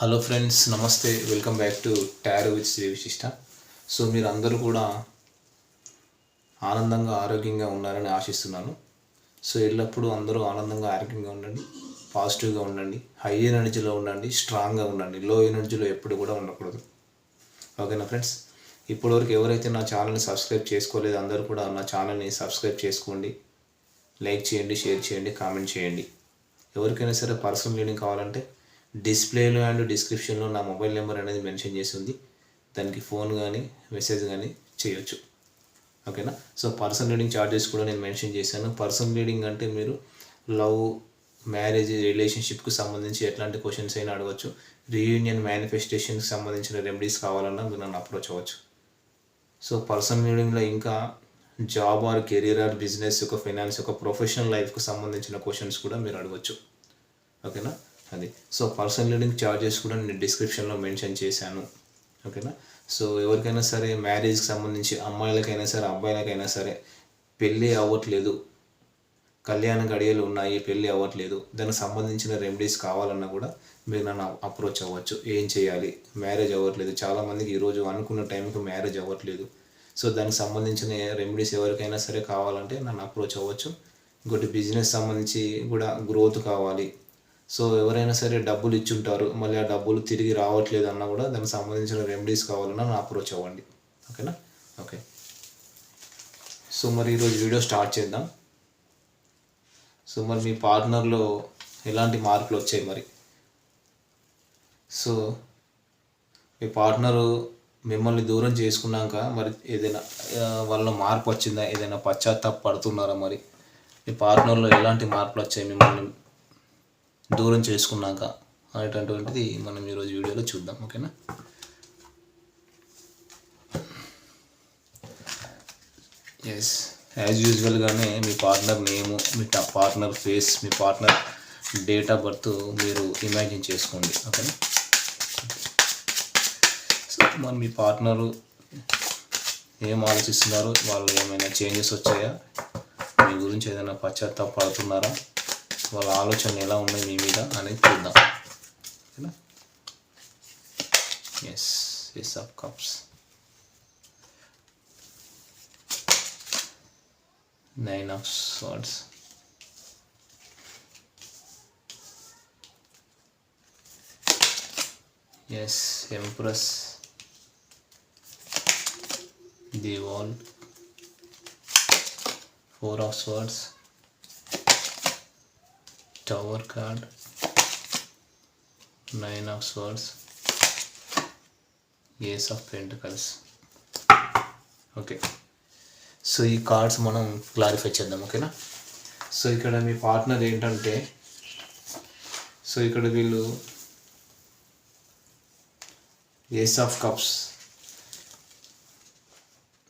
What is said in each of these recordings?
Hello friends నమస్తే. Welcome back to tarot with Shri Vishishta so మీరు అందరూ కూడా ఆనందంగా ఆరోగ్యంగా ఉన్నారని ఆశిస్తున్నాను. సో ఎల్లప్పుడూ అందరూ ఆనందంగా ఆరోగ్యంగా ఉండండి. పాజిటివ్గా ఉండండి. హై ఎనర్జీలో ఉండండి. స్ట్రాంగ్గా ఉండండి. లో ఎనర్జీలో ఎప్పుడు కూడా ఉండకూడదు. ఓకేనా ఫ్రెండ్స్ ఇప్పటివరకు ఎవరైతే నా ఛానల్ని సబ్స్క్రైబ్ చేసుకోలేదు అందరూ కూడా నా ఛానల్ని సబ్స్క్రైబ్ చేసుకోండి. లైక్ చేయండి షేర్ చేయండి కామెంట్ చేయండి. ఎవరికైనా సరే పర్సనల్ లీనింగ్ కావాలంటే డిస్ప్లేలో అండ్ డిస్క్రిప్షన్లో నా మొబైల్ నెంబర్ అనేది మెన్షన్ చేసి ఉంది. దానికి ఫోన్ కానీ మెసేజ్ కానీ చేయొచ్చు. ఓకేనా? సో పర్సన్ రీడింగ్ చార్జెస్ కూడా నేను మెన్షన్ చేశాను. పర్సన్ రీడింగ్ అంటే మీరు లవ్ మ్యారేజ్ రిలేషన్షిప్కి సంబంధించి ఎట్లాంటి క్వశ్చన్స్ అయినా అడగవచ్చు రీయూనియన్ మేనిఫెస్టేషన్కి సంబంధించిన రెమెడీస్ కావాలన్నా మీరు నన్ను అప్రోచ్ అవ్వచ్చు. సో పర్సనల్ రీడింగ్లో ఇంకా job or career or business యొక్క ఫైనాన్స్ యొక్క ప్రొఫెషనల్ లైఫ్కి సంబంధించిన క్వశ్చన్స్ కూడా మీరు అడగవచ్చు ఓకేనా? అది. సో పర్సనల్ లీడింగ్ చార్జెస్ కూడా నేను డిస్క్రిప్షన్లో మెన్షన్ చేశాను. ఓకేనా? సో ఎవరికైనా సరే మ్యారేజ్కి సంబంధించి అమ్మాయిలకైనా సరే అబ్బాయిలకైనా సరే పెళ్ళి అవ్వట్లేదు. కళ్యాణ గడియలు ఉన్నాయి పెళ్ళి అవ్వట్లేదు. దానికి సంబంధించిన రెమెడీస్ కావాలన్నా కూడా మీరు నన్ను అప్రోచ్ అవ్వచ్చు. ఏం చేయాలి? మ్యారేజ్ అవ్వట్లేదు. చాలామందికి ఈరోజు అనుకున్న టైంకి మ్యారేజ్ అవ్వట్లేదు. సో దానికి సంబంధించిన రెమెడీస్ ఎవరికైనా సరే కావాలంటే నన్ను అప్రోచ్ అవ్వచ్చు. ఇంకోటి బిజినెస్ సంబంధించి కూడా గ్రోత్ కావాలి. సో ఎవరైనా సరే డబ్బులు ఇచ్చుంటారు మళ్ళీ ఆ డబ్బులు తిరిగి రావట్లేదు అన్నా కూడా దానికి సంబంధించిన రెమెడీస్ కావాలన్నా నా అప్రోచ్ అవ్వండి. ఓకేనా? ఓకే. సో మరి ఈరోజు వీడియో స్టార్ట్ చేద్దాం. సో మరి మీ పార్ట్నర్లో ఎలాంటి మార్పులు వచ్చాయి మరి? సో మీ పార్ట్నరు మిమ్మల్ని దూరం చేసుకున్నాక మరి ఏదైనా వాళ్ళ మార్పు వచ్చిందా? ఏదైనా పశ్చాత్తాప పడుతున్నారా మరి? మీ పార్ట్నర్లో ఎలాంటి మార్పులు వచ్చాయి మిమ్మల్ని దూరం చేసుకున్నాక అనేటటువంటిది మనం ఈరోజు వీడియోలో చూద్దాం ఓకేనా? ఎస్ యాజ్ యూజువల్గానే మీ పార్ట్నర్ నేము మీ పార్ట్నర్ ఫేస్ మీ పార్ట్నర్ డేట్ ఆఫ్ బర్త్ మీరు ఇమాజిన్ చేసుకోండి ఓకేనా? సో మరి మీ పార్ట్నరు ఏం ఆలోచిస్తున్నారు? వాళ్ళు ఏమైనా చేంజెస్ వచ్చాయా? మీ గురించి ఏదైనా పశ్చాత్తాపడుతున్నారా? వాళ్ళ ఆలోచన ఎలా ఉన్నాయి మీ మీద అనేది చూద్దాం. ఓకేనా? Yes ace of cups nine of swords yes empress the wall four of swords tower card nine of swords ace of pentacles okay so ఈ కార్డ్స్ మనం క్లారిఫై చేద్దాం ఓకేనా సో ఇక్కడ మీ పార్ట్నర్ ఏంటంటే సో ఇక్కడ వీళ్ళు ఏస్ ఆఫ్ కప్స్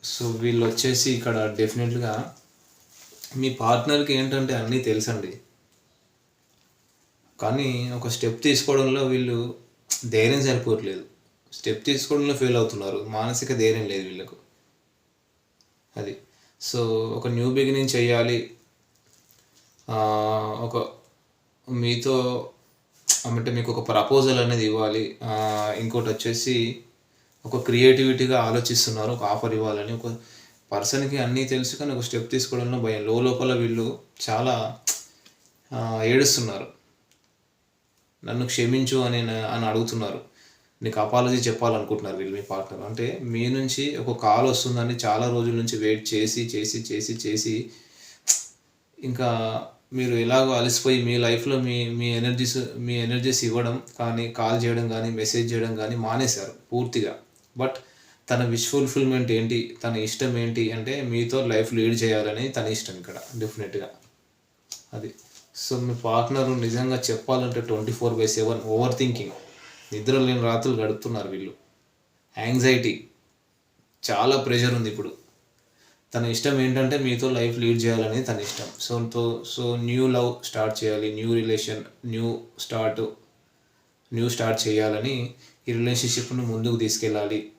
సో వీళ్ళు వచ్చేసి ఇక్కడ డెఫినెట్గా మీ పార్ట్నర్కి ఏంటంటే అన్నీ తెలుసండి. కానీ ఒక స్టెప్ తీసుకోవడంలో వీళ్ళు ధైర్యం సరిపోవట్లేదు. స్టెప్ తీసుకోవడంలో ఫెయిల్ అవుతున్నారు. మానసిక ధైర్యం లేదు వీళ్ళకు. అది. సో ఒక న్యూ బిగినింగ్ చేయాలి. ఒక మీతో అంటే మీకు ఒక ప్రపోజల్ అనేది ఇవ్వాలి. ఇంకోటి వచ్చేసి ఒక క్రియేటివిటీగా ఆలోచిస్తున్నారు. ఒక ఆఫర్ ఇవ్వాలని. ఒక పర్సన్కి అన్నీ తెలుసు కానీ ఒక స్టెప్ తీసుకోవడంలో భయం. లో లోపల వీళ్ళు చాలా ఏడుస్తున్నారు. నన్ను క్షమించు అని అని అడుగుతున్నారు. నీకు అపాలజీ చెప్పాలనుకుంటున్నారు వీళ్ళు మీ పార్ట్నర్ అంటే మీ నుంచి ఒక కాల్ వస్తుందని చాలా రోజుల నుంచి వెయిట్ చేసి చేసి చేసి చేసి ఇంకా మీరు ఎలాగో అలసిపోయి మీ లైఫ్లో మీ మీ ఎనర్జీస్ మీ ఎనర్జీస్ ఇవ్వడం కానీ కాల్ చేయడం కానీ మెసేజ్ చేయడం కానీ మానేశారు పూర్తిగా. బట్ తన విష్ ఫుల్ఫిల్మెంట్ ఏంటి తన ఇష్టం ఏంటి అంటే మీతో లైఫ్ లీడ్ చేయాలని తన ఇష్టం ఇక్కడ డెఫినెట్గా అది. సో మీ పార్ట్నర్ నిజంగా చెప్పాలంటే twenty four by seven overthinking నిద్ర లేని రాత్రులు గడుపుతున్నారు వీళ్ళు. యాంగ్జైటీ చాలా ప్రెషర్ ఉంది ఇప్పుడు. తన ఇష్టం ఏంటంటే మీతో లైఫ్ లీడ్ చేయాలని తన ఇష్టం. సో తో సో న్యూ లవ్ స్టార్ట్ చేయాలి. New relation new start new start చేయాలని ఈ రిలేషన్షిప్ను ముందుకు తీసుకెళ్ళాలి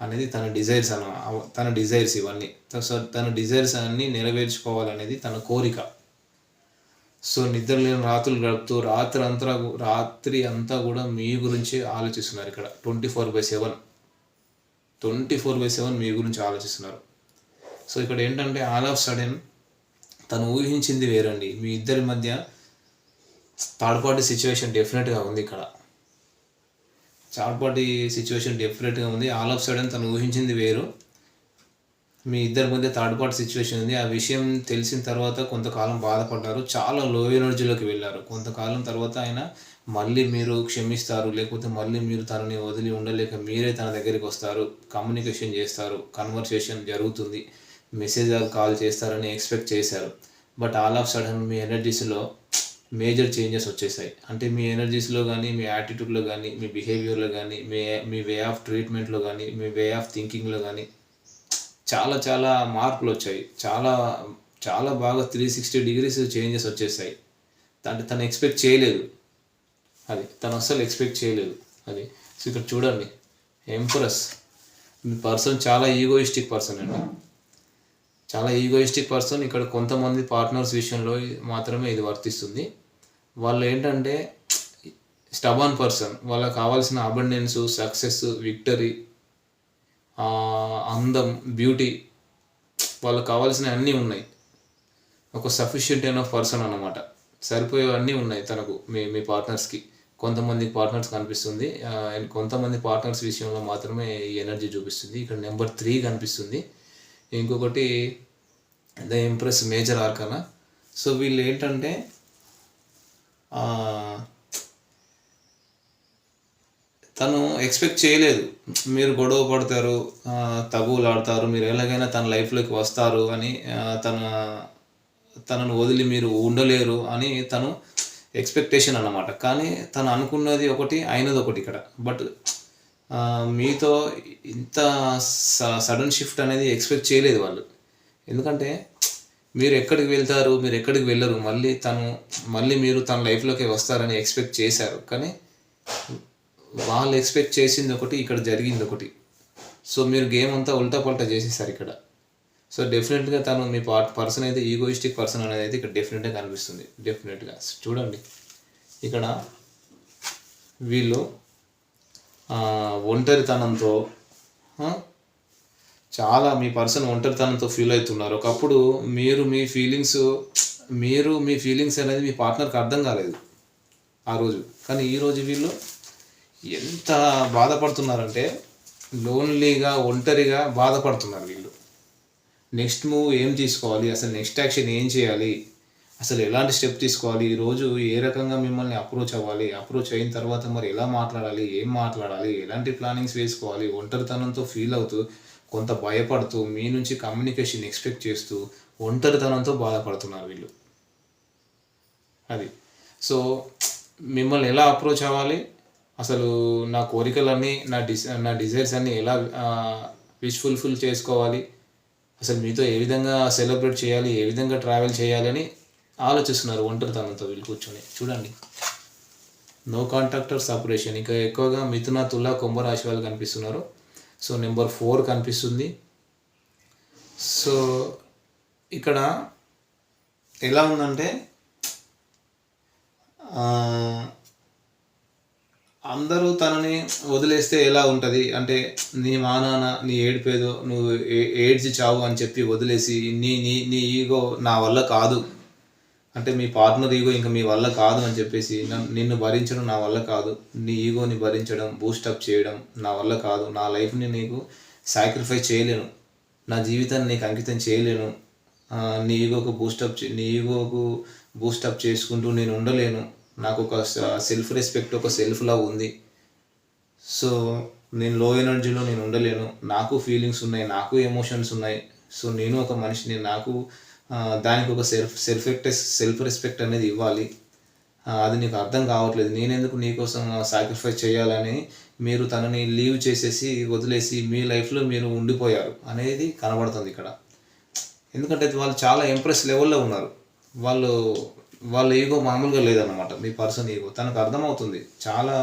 అనేది తన డిజైర్స్ అన్న తన డిజైర్స్ ఇవన్నీ. సో తన డిజైర్స్ అన్నీ నెరవేర్చుకోవాలనేది తన కోరిక. సో నిద్ర లేని రాత్రులు గడుపుతూ రాత్రి అంతా రాత్రి అంతా కూడా మీ గురించి ఆలోచిస్తున్నారు ఇక్కడ. Twenty four by seven. Twenty four by seven మీ గురించి ఆలోచిస్తున్నారు. సో ఇక్కడ ఏంటంటే ఆల్ ఆఫ్ సడన్ తను ఊహించింది వేరండి. మీ ఇద్దరి మధ్య థర్డ్ పార్టీ సిచ్యువేషన్ డెఫినెట్గా ఉంది ఇక్కడ. థర్డ్ పార్టీ సిచ్యువేషన్ డెఫినెట్గా ఉంది. ఆల్ ఆఫ్ సడన్ తను ఊహించింది వేరు. మీ ఇద్దరి మధ్య థర్డ్ పార్టీ సిచ్యువేషన్ ఉంది. ఆ విషయం తెలిసిన తర్వాత కొంతకాలం బాధపడ్డారు. చాలా లో ఎనర్జీలోకి వెళ్ళారు. కొంతకాలం తర్వాత ఆయన మళ్ళీ మీరు క్షమిస్తారు. లేకపోతే మళ్ళీ మీరు తనని వదిలి ఉండలేక మీరే తన దగ్గరికి వస్తారు. కమ్యూనికేషన్ చేస్తారు. కన్వర్సేషన్ జరుగుతుంది. మెసేజ్ కాల్ చేస్తారని ఎక్స్పెక్ట్ చేశారు. బట్ ఆల్ ఆఫ్ సడన్ మీ ఎనర్జీస్లో మేజర్ చేంజెస్ వచ్చేసాయి. అంటే మీ ఎనర్జీస్లో కానీ మీ యాటిట్యూడ్లో కానీ మీ బిహేవియర్లో కానీ మీ మీ వే ఆఫ్ ట్రీట్మెంట్లో కానీ మీ వే ఆఫ్ థింకింగ్లో కానీ చాలా చాలా మార్పులు వచ్చాయి. చాలా చాలా బాగా త్రీ సిక్స్టీ డిగ్రీస్ చేంజెస్ వచ్చేసాయి. అంటే తను ఎక్స్పెక్ట్ చేయలేదు. అది తను అస్సలు ఎక్స్పెక్ట్ చేయలేదు. అది సో ఇక్కడ చూడండి. ఎంప్రెస్ పర్సన్ చాలా ఈగోయిస్టిక్ పర్సన్ అండి. చాలా ఈగోయిస్టిక్ పర్సన్ ఇక్కడ కొంతమంది పార్ట్నర్స్ విషయంలో మాత్రమే ఇది వర్తిస్తుంది. వాళ్ళు ఏంటంటే స్టబాన్ పర్సన్ వాళ్ళకి కావాల్సిన అబండెన్స్ సక్సెస్ విక్టరీ అందం బ్యూటీ వాళ్ళకి కావాల్సిన అన్నీ ఉన్నాయి. ఒక సఫిషియంట్ అయిన పర్సన్ అన్నమాట. సరిపోయేవన్నీ ఉన్నాయి తనకు మీ మీ పార్ట్నర్స్కి కొంతమంది పార్ట్నర్స్ కనిపిస్తుంది. అండ్ కొంతమంది పార్ట్నర్స్ విషయంలో మాత్రమే ఈ ఎనర్జీ చూపిస్తుంది. ఇక్కడ నెంబర్ త్రీ కనిపిస్తుంది. ఇంకొకటి the empress major arcana so వీళ్ళు ఏంటంటే తను ఎక్స్పెక్ట్ చేయలేదు. మీరు గొడవ పడతారు తగువులు ఆడతారు మీరు ఎలాగైనా తన లైఫ్లోకి వస్తారు అని తన తనను వదిలి మీరు ఉండలేరు అని తను ఎక్స్పెక్టేషన్ అనమాట కానీ తను అనుకున్నది ఒకటి అయినది ఒకటి ఇక్కడ. బట్ మీతో ఇంత సడన్ షిఫ్ట్ అనేది ఎక్స్పెక్ట్ చేయలేదు వాళ్ళు. ఎందుకంటే మీరు ఎక్కడికి వెళ్తారు మీరు ఎక్కడికి వెళ్ళరు మళ్ళీ తను మళ్ళీ మీరు తన లైఫ్లోకి వస్తారని ఎక్స్పెక్ట్ చేశారు. కానీ వాళ్ళు ఎక్స్పెక్ట్ చేసింది ఒకటి ఇక్కడ జరిగింది ఒకటి. సో మీరు గేమ్ అంతా ఉల్టా పల్టా చేసేసారు ఇక్కడ. సో డెఫినెట్గా తను మీ పార్ట్ పర్సన్ అయితే ఈగోయిస్టిక్ పర్సన్ అనేది అయితే ఇక్కడ డెఫినెట్గా కనిపిస్తుంది. డెఫినెట్గా చూడండి. ఇక్కడ వీళ్ళు ఒంటరితనంతో చాలా మీ పర్సన్ ఒంటరితనంతో ఫీల్ అవుతున్నారు. ఒకప్పుడు మీరు మీ ఫీలింగ్స్ మీరు మీ ఫీలింగ్స్ అనేది మీ పార్ట్నర్కి అర్థం కాలేదు ఆ రోజు. కానీ ఈ రోజు వీళ్ళు ఎంత బాధపడుతున్నారంటే లోన్లీగా ఒంటరిగా బాధపడుతున్నారు వీళ్ళు. నెక్స్ట్ మూవ్ ఏం తీసుకోవాలి? అసలు నెక్స్ట్ యాక్షన్ ఏం చేయాలి? అసలు ఎలాంటి స్టెప్ తీసుకోవాలి? ఈరోజు ఏ రకంగా మిమ్మల్ని అప్రోచ్ అవ్వాలి? అప్రోచ్ అయిన తర్వాత మరి ఎలా మాట్లాడాలి? ఏం మాట్లాడాలి? ఎలాంటి ప్లానింగ్స్ వేసుకోవాలి? ఒంటరితనంతో ఫీల్ అవుతూ కొంత భయపడుతూ మీ నుంచి కమ్యూనికేషన్ ఎక్స్పెక్ట్ చేస్తూ ఒంటరితనంతో బాధపడుతున్నారు వీళ్ళు. అది. సో మిమ్మల్ని ఎలా అప్రోచ్ అవ్వాలి? అసలు నా కోరికలన్నీ నా డిస్ నా డిజైర్స్ అన్నీ ఎలా విష్ ఫుల్ఫిల్ చేసుకోవాలి? అసలు మీతో ఏ విధంగా సెలబ్రేట్ చేయాలి? ఏ విధంగా ట్రావెల్ చేయాలని ఆలోచిస్తున్నారు ఒంటరితనంతో వీళ్ళు కూర్చొని. చూడండి. నో కాంట్రాక్టర్ సపరేషన్ ఇంకా ఎక్కువగా మిథున తుల కుంభరాశి వాళ్ళు కనిపిస్తున్నారు. సో నెంబర్ ఫోర్ కనిపిస్తుంది. సో ఇక్కడ ఎలా ఉందంటే అందరూ తనని వదిలేస్తే ఎలా ఉంటుంది? అంటే నీ మానాన నీ ఏడిపేదో నువ్వు ఏ- ఏడ్చి చావు అని చెప్పి వదిలేసి నీ నీ నీ ఈగో నా వల్ల కాదు. అంటే మీ పార్ట్నర్ ఈగో ఇంకా మీ వల్ల కాదు అని చెప్పేసి నిన్ను భరించడం నా వల్ల కాదు. నీ ఈగోని భరించడం బూస్టప్ చేయడం నా వల్ల కాదు. నా లైఫ్ని నీకు సాక్రిఫైస్ చేయలేను. నా జీవితాన్ని నీకు అంకితం చేయలేను. నీ ఈగోకు బూస్టప్ నీ ఈగోకు బూస్టప్ చేసుకుంటూ నేను ఉండలేను. నాకు ఒక సెల్ఫ్ రెస్పెక్ట్ ఒక సెల్ఫ్ లవ్ ఉంది. సో నేను లో ఎనర్జీలో నేను ఉండలేను. నాకు ఫీలింగ్స్ ఉన్నాయి నాకు ఎమోషన్స్ ఉన్నాయి. సో నేను ఒక మనిషిని నాకు దానికి ఒక సెల్ఫ్ సెల్ఫ్ సెల్ఫ్ రెస్పెక్ట్ అనేది ఇవ్వాలి. అది నీకు అర్థం కావట్లేదు. నేనెందుకు నీకోసం సాక్రిఫైస్ చేయాలని మీరు తనని లీవ్ చేసేసి వదిలేసి మీ లైఫ్లో మీరు ఉండిపోయారు అనేది కనబడుతుంది ఇక్కడ. ఎందుకంటే వాళ్ళు చాలా ఇంప్రెస్ లెవెల్లో ఉన్నారు. వాళ్ళు వాళ్ళ ఈగో మామూలుగా లేదన్నమాట. మీ పర్సన్ ఈగో తనకు అర్థమవుతుంది. చాలా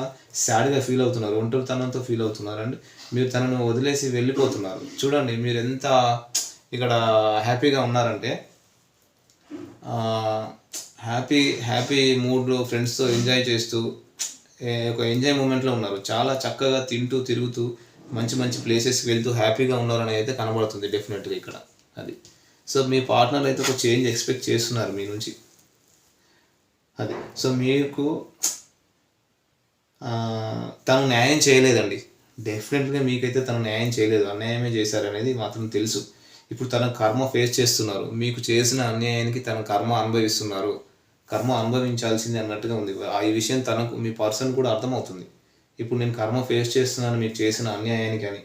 సాడ్గా ఫీల్ అవుతున్నారు. ఒంటరితనంతో ఫీల్ అవుతున్నారు. అండ్ మీరు తనను వదిలేసి వెళ్ళిపోతున్నారు. చూడండి మీరు ఎంత ఇక్కడ హ్యాపీగా ఉన్నారంటే హ్యాపీ హ్యాపీ మూడ్లో ఫ్రెండ్స్తో ఎంజాయ్ చేస్తూ ఒక ఎంజాయ్ మూమెంట్లో ఉన్నారు. చాలా చక్కగా తింటూ తిరుగుతూ మంచి మంచి ప్లేసెస్కి వెళ్తూ హ్యాపీగా ఉన్నారని అయితే కనబడుతుంది డెఫినెట్గా ఇక్కడ. అది. సో మీ పార్ట్నర్ అయితే ఒక చేంజ్ ఎక్స్పెక్ట్ చేస్తున్నారు మీ నుంచి. అది. సో మీకు తను న్యాయం చేయలేదండి. డెఫినెట్గా మీకైతే తను న్యాయం చేయలేదు. అన్యాయమే చేశారనేది మాత్రం తెలుసు. ఇప్పుడు తన కర్మ ఫేస్ చేస్తున్నారు. మీకు చేసిన అన్యాయానికి తన కర్మ అనుభవిస్తున్నారు. కర్మ అనుభవించాల్సింది అన్నట్టుగా ఉంది. ఆ ఈ విషయం తనకు మీ పర్సన్ కూడా అర్థమవుతుంది. ఇప్పుడు నేను కర్మ ఫేస్ చేస్తున్నాను మీరు చేసిన అన్యాయానికి అని.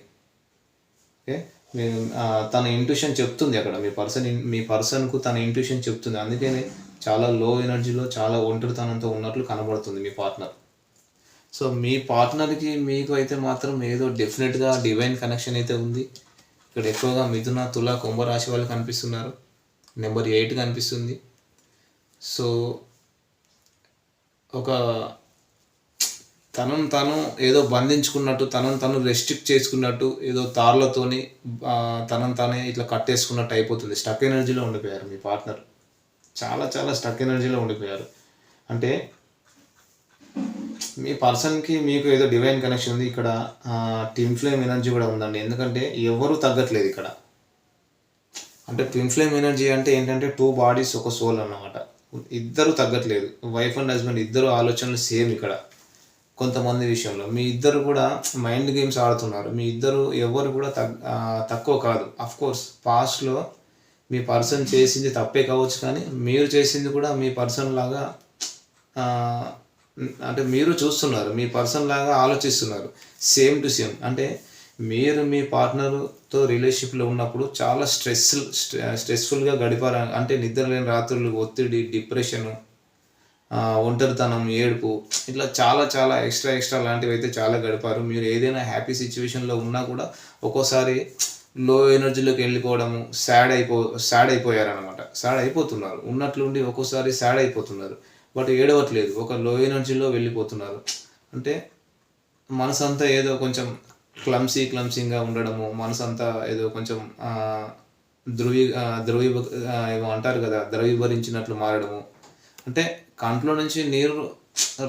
ఓకే? నేను తన ఇంట్యూషన్ చెప్తుంది అక్కడ. మీ పర్సన్ మీ పర్సన్కు తన ఇంట్యూషన్ చెప్తుంది. అందుకనే చాలా లో ఎనర్జీలో చాలా ఒంటరితనంతో ఉన్నట్లు కనబడుతుంది మీ పార్ట్నర్ సో మీ పార్ట్నర్కి మీకు అయితే మాత్రం ఏదో డెఫినెట్గా డివైన్ కనెక్షన్ అయితే ఉంది. ఇక్కడ ఎక్కువగా మిథున తుల కుంభరాశి వాళ్ళు కనిపిస్తున్నారు. నెంబర్ ఎయిట్ కనిపిస్తుంది. సో ఒక తనను తను ఏదో బంధించుకున్నట్టు తనను తను రెస్ట్రిక్ట్ చేసుకున్నట్టు ఏదో తార్లతోని తనను తానే ఇట్లా కట్టేసుకున్నట్టు అయిపోతుంది. స్టక్ ఎనర్జీలో ఉండిపోయారు మీ పార్ట్నర్ చాలా చాలా స్టక్ ఎనర్జీలో ఉండిపోయారు. అంటే మీ పర్సన్కి మీకు ఏదో డివైన్ కనెక్షన్ ఉంది ఇక్కడ టిమ్ ఫ్లేమ్ ఎనర్జీ కూడా ఉందండి. ఎందుకంటే ఎవరు తగ్గట్లేదు ఇక్కడ. అంటే ట్విన్ ఫ్లేమ్ ఎనర్జీ అంటే ఏంటంటే టూ బాడీస్ ఒక సోల్ అన్నమాట. ఇద్దరు తగ్గట్లేదు. వైఫ్ అండ్ హస్బెండ్ ఇద్దరు ఆలోచనలు సేమ్ ఇక్కడ. కొంతమంది విషయంలో. మీ ఇద్దరు కూడా మైండ్ గేమ్స్ ఆడుతున్నారు. మీ ఇద్దరు ఎవరు కూడా తగ్ తక్కువ కాదు. అఫ్ కోర్స్ పాస్ట్లో మీ పర్సన్ చేసింది తప్పే కావచ్చు కానీ మీరు చేసింది కూడా మీ పర్సన్ లాగా అంటే మీరు చూస్తున్నారు మీ పర్సన్ లాగా ఆలోచిస్తున్నారు. సేమ్ టు సేమ్ అంటే మీరు మీ పార్ట్నర్తో రిలేషన్షిప్లో ఉన్నప్పుడు చాలా స్ట్రెస్ స్ట్రెస్ఫుల్గా గడిపారు అంటే నిద్ర లేని రాత్రులు ఒత్తిడి డిప్రెషన్ ఒంటరితనం ఏడుపు ఇట్లా చాలా చాలా ఎక్స్ట్రా ఎక్స్ట్రా లాంటివి అయితే చాలా గడిపారు. మీరు ఏదైనా హ్యాపీ సిచ్యువేషన్లో ఉన్నా కూడా ఒక్కోసారి లో ఎనర్జీలోకి వెళ్ళిపోవడము సాడ్ అయిపో సాడ్ అయిపోయారనమాట సాడ్ అయిపోతున్నారు. ఉన్నట్లుండి ఒక్కోసారి సాడ్ అయిపోతున్నారు. బట్ ఏడవట్లేదు. ఒక లో ఎనర్జీలో వెళ్ళిపోతున్నారు. అంటే మనసు అంతా ఏదో కొంచెం క్లమ్సీ క్లమ్సీగా ఉండడము మనసు అంతా ఏదో కొంచెం ద్రువీ ద్రవీభ ఏమో అంటారు కదా ద్రవీభరించినట్లు మారడము. అంటే కంట్లో నుంచి నీరు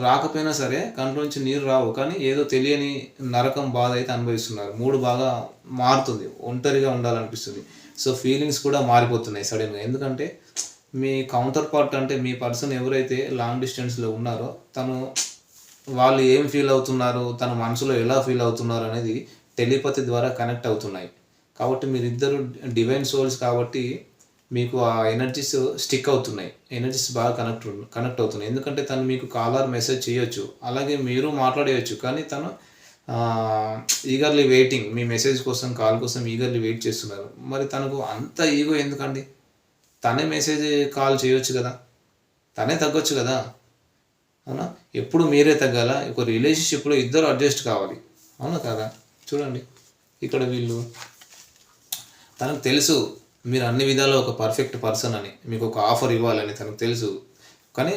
రాకపోయినా సరే కంట్లో నుంచి నీరు రావు కానీ ఏదో తెలియని నరకం బాధ అయితే అనుభవిస్తున్నారు. మూడు బాగా మారుతుంది ఒంటరిగా ఉండాలనిపిస్తుంది. సో ఫీలింగ్స్ కూడా మారిపోతున్నాయి సడన్గా ఎందుకంటే మీ కౌంటర్ పార్ట్ అంటే మీ పర్సన్ ఎవరైతే లాంగ్ డిస్టెన్స్లో ఉన్నారో తను వాళ్ళు ఏం ఫీల్ అవుతున్నారు తన మనసులో ఎలా ఫీల్ అవుతున్నారు అనేది టెలిపతి ద్వారా కనెక్ట్ అవుతున్నాయి. కాబట్టి మీరిద్దరు డివైన్ సోల్స్ కాబట్టి మీకు ఆ ఎనర్జీస్ స్టిక్ అవుతున్నాయి. ఎనర్జీస్ బాగా కనెక్ట్ కనెక్ట్ అవుతున్నాయి. ఎందుకంటే తను మీకు కాలర్ మెసేజ్ చేయొచ్చు. అలాగే మీరు మాట్లాడేయచ్చు. కానీ తను ఈగర్లీ వెయిటింగ్ మీ మెసేజ్ కోసం కాల్ కోసం ఈగర్లీ వెయిట్ చేస్తున్నారు. మరి తనకు అంత ఈగో ఎందుకండి? తనే మెసేజ్ కాల్ చేయొచ్చు కదా? తనే తగ్గొచ్చు కదా? అవునా? ఎప్పుడు మీరే తగ్గాల? ఒక రిలేషన్షిప్లో ఇద్దరు అడ్జస్ట్ కావాలి. అవునా కదా? చూడండి. ఇక్కడ వీళ్ళు తనకు తెలుసు మీరు అన్ని విధాలు ఒక పర్ఫెక్ట్ పర్సన్ అని మీకు ఒక ఆఫర్ ఇవ్వాలని తనకు తెలుసు. కానీ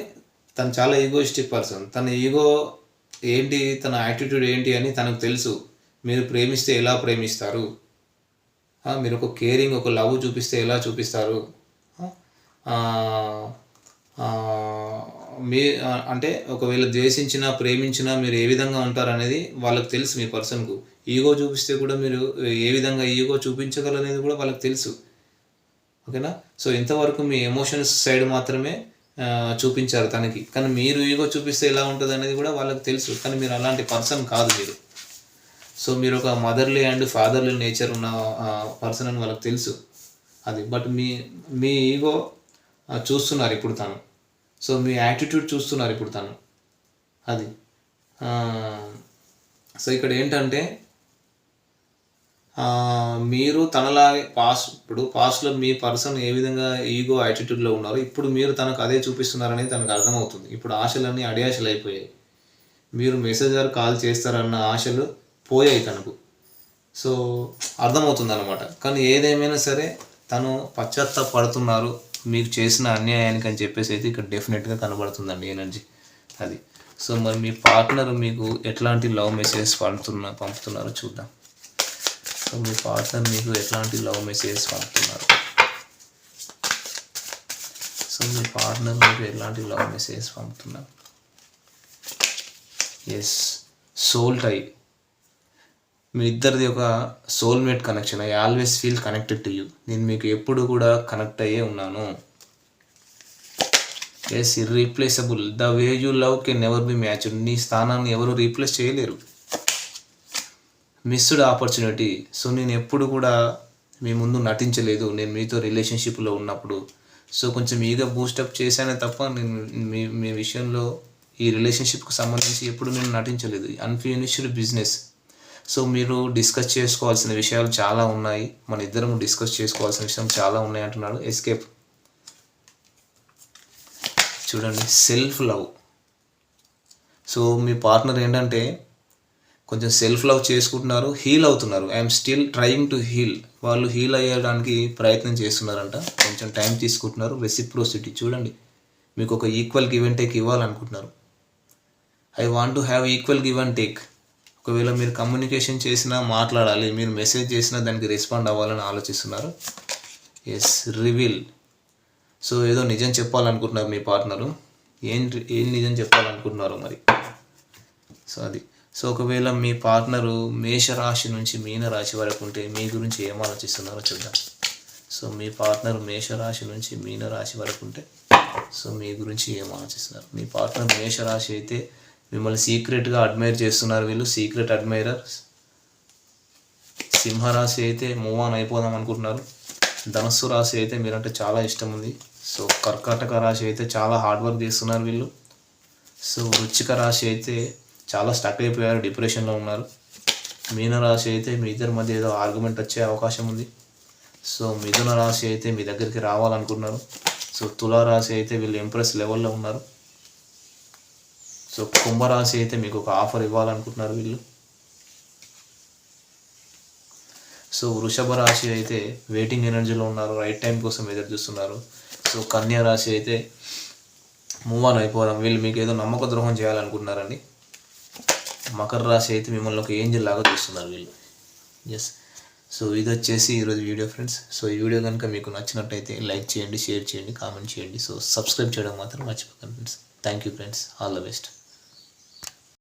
తను చాలా ఈగోయిస్టిక్ పర్సన్ తన ఈగో ఏంటి తన యాటిట్యూడ్ ఏంటి అని తనకు తెలుసు. మీరు ప్రేమిస్తే ఎలా ప్రేమిస్తారు? మీరు ఒక కేరింగ్ ఒక లవ్ చూపిస్తే ఎలా చూపిస్తారు? మీ అంటే ఒకవేళ ద్వేషించినా ప్రేమించినా మీరు ఏ విధంగా ఉంటారు అనేది వాళ్ళకి తెలుసు మీ పర్సన్కు ఈగో చూపిస్తే కూడా మీరు ఏ విధంగా ఈగో చూపించగలనేది కూడా వాళ్ళకి తెలుసు. ఓకేనా? సో ఇంతవరకు మీ ఎమోషన్స్ సైడ్ మాత్రమే చూపించారు తనకి. కానీ మీరు ఈగో చూపిస్తే ఎలా ఉంటుంది అనేది కూడా వాళ్ళకి తెలుసు. కానీ మీరు అలాంటి పర్సన్ కాదు మీరు. సో మీరు ఒక మదర్లీ అండ్ ఫాదర్లీ నేచర్ ఉన్న పర్సన్ అని వాళ్ళకి తెలుసు. అది. బట్ మీ మీ ఈగో చూస్తున్నారు ఇప్పుడు తను. సో మీ యాటిట్యూడ్ చూస్తున్నారు ఇప్పుడు తను. అది. సో ఇక్కడ ఏంటంటే మీరు తనలాగే పాస్ ఇప్పుడు పాస్ట్లో మీ పర్సన్ ఏ విధంగా ఈగో యాటిట్యూడ్లో ఉన్నారో ఇప్పుడు మీరు తనకు అదే చూపిస్తున్నారని తనకు అర్థమవుతుంది. ఇప్పుడు ఆశలన్నీ అడియాశలు అయిపోయాయి మీరు మెసేజర్ కాల్ చేస్తారన్న ఆశలు పోయాయి తనకు. సో అర్థమవుతుంది అనమాట కానీ ఏదేమైనా సరే తను పశ్చాత్తాపడుతున్నారు. మీకు చేసిన అన్యాయానికి అని చెప్పేసి అయితే ఇక్కడ డెఫినెట్గా కనబడుతుందండి ఎనర్జీ అది. సో మరి మీ పార్ట్నర్ మీకు ఎట్లాంటి లవ్ మెసేజ్ పంపుతున్నా పంపుతున్నారో చూద్దాం. సో మీ పార్ట్నర్ మీకు ఎట్లాంటి లవ్ మెసేజెస్ పంపుతున్నారు? సో మీ పార్ట్నర్ మీకు ఎలాంటి లవ్ మెసేజ్ పంపుతున్నారు? ఎస్ సోల్ టై మీ ఇద్దరిది ఒక soulmate connection I always feel connected to you నేను మీకు ఎప్పుడు కూడా కనెక్ట్ అయ్యే ఉన్నాను. Yes irreplaceable the way you love can never be match నీ స్థానాన్ని ఎవరు రీప్లేస్ చేయలేరు. Missed opportunity. సో నేను ఎప్పుడు కూడా మీ ముందు నటించలేదు. నేను మీతో రిలేషన్షిప్లో ఉన్నప్పుడు. సో కొంచెం ఈగా బూస్టప్ చేశానే తప్ప నేను మీ మీ విషయంలో ఈ రిలేషన్షిప్కి సంబంధించి ఎప్పుడు నేను నటించలేదు. Unfinished business. సో మీరు డిస్కస్ చేసుకోవాల్సిన విషయాలు చాలా ఉన్నాయి. మన ఇద్దరం డిస్కస్ చేసుకోవాల్సిన విషయం చాలా ఉన్నాయి అంటున్నాడు ఎస్కేప్. చూడండి సెల్ఫ్ లవ్. సో మీ పార్ట్నర్ ఏంటంటే కొంచెం సెల్ఫ్ లవ్ చేసుకుంటున్నారు హీల్ అవుతున్నారు. I'm still trying to heal వాళ్ళు హీల్ అయ్యడానికి ప్రయత్నం చేస్తున్నారంట. కొంచెం టైం తీసుకుంటున్నారు. రెసిప్రోసిటీ చూడండి. మీకు ఒక equal give and take ఇవ్వాలనుకుంటున్నారు. I want to have equal give and take ఒకవేళ మీరు కమ్యూనికేషన్ చేసినా మాట్లాడాలి మీరు మెసేజ్ చేసినా దానికి రెస్పాండ్ అవ్వాలని ఆలోచిస్తున్నారు. ఎస్ రివీల్ సో ఏదో నిజం చెప్పాలనుకుంటున్నారు మీ పార్ట్నరు ఏం ఏం నిజం చెప్పాలనుకుంటున్నారు మరి. సో అది. సో ఒకవేళ మీ పార్ట్నరు మేషరాశి నుంచి మీనరాశి వరకు ఉంటే మీ గురించి ఏం ఆలోచిస్తున్నారో చూద్దాం. సో మీ పార్ట్నర్ మేషరాశి నుంచి మీనరాశి వరకు ఉంటే సో మీ గురించి ఏం ఆలోచిస్తున్నారు? మీ పార్ట్నర్ మేషరాశి అయితే మిమ్మల్ని సీక్రెట్గా అడ్మైర్ చేస్తున్నారు వీళ్ళు సీక్రెట్ అడ్మైరర్ సింహరాశి అయితే మూవ్ ఆన్ అయిపోదాం అనుకుంటున్నారు. ధనస్సు రాశి అయితే మీరంటే చాలా ఇష్టం ఉంది. సో కర్కాటక రాశి అయితే చాలా హార్డ్ వర్క్ చేస్తున్నారు వీళ్ళు. సో వృచ్చిక రాశి అయితే చాలా స్టక్ అయిపోయారు డిప్రెషన్లో ఉన్నారు. మీనరాశి అయితే మీ ఇద్దరి మధ్య ఏదో ఆర్గ్యుమెంట్ వచ్చే అవకాశం ఉంది. సో మిథున రాశి అయితే మీ దగ్గరికి రావాలనుకున్నారు. సో తులారాశి అయితే వీళ్ళు ఇంప్రెస్ లెవెల్లో ఉన్నారు. సో కుంభరాశి అయితే మీకు ఒక ఆఫర్ ఇవ్వాలనుకుంటున్నారు వీళ్ళు. సో వృషభ రాశి అయితే వెయిటింగ్ ఎనర్జీలో ఉన్నారు రైట్ టైం కోసం ఎదురు చూస్తున్నారు. సో కన్యా రాశి అయితే మూవ్ ఆన్ అయిపోవడం వీళ్ళు మీకు ఏదో నమ్మక ద్రోహం చేయాలనుకుంటున్నారండి. మకర రాశి అయితే మిమ్మల్ని ఒక ఏంజిల్ లాగా చూస్తున్నారు వీళ్ళు. ఎస్ సో ఇది వచ్చేసి ఈరోజు వీడియో ఫ్రెండ్స్. సో ఈ వీడియో కనుక మీకు నచ్చినట్టయితే లైక్ చేయండి షేర్ చేయండి కామెంట్ చేయండి. సో సబ్స్క్రైబ్ చేయడం మాత్రం మర్చిపోకండి friends. Thank you friends all the best